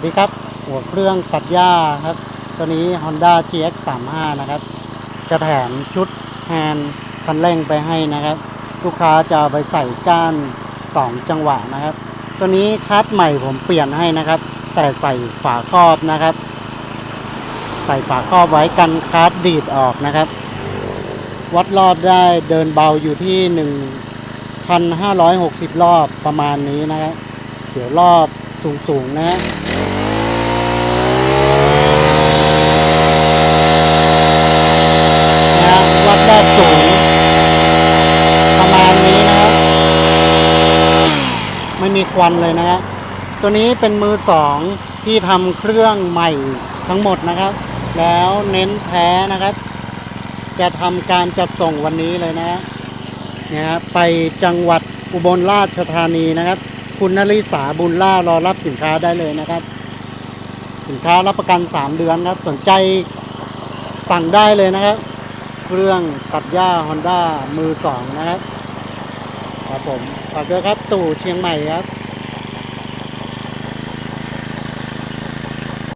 วัสดีครับ หัวเครื่องตัดหญ้าครับ ตัวนี้ Honda GX 3 5นะครับ จะแถมชุดแฮนด์คันเร่งไปให้นะครับ ลูกค้าจะไปใส่ก้าน 2 จังหวะนะครับ ตัวนี้คัดใหม่ผมเปลี่ยนให้นะครับ แต่ใส่ฝาครอบนะครับ ใส่ฝาครอบไว้กันคัดดีดออกนะครับ วัดรอบได้เดินเบาอยู่ที่ 1,560 รอบประมาณนี้นะครับ เดี๋ยวรอบ สูง ๆ นะฮะนะรอบรอบสูง ประมาณนี้นะครับ ไม่มีควันเลยนะครับตัวนี้เป็นมือสองที่ทำเครื่องใหม่ทั้งหมดนะครับ แล้วเน้นแท้นะครับ จะทำการจัดส่งวันนี้เลยนะฮะครับไปจังหวัดอุบลราชธานีนะครับ คุณนริสาบุญล่ารอรับสินค้าได้เลยนะครับ สินค้ารับประกัน 3 เดือนครับ สนใจสั่งได้เลยนะครับ เครื่องตัดหญ้าฮอนด้ามือสองนะครับครับผมฝากด้วยครับตู่เชียงใหม่ครับ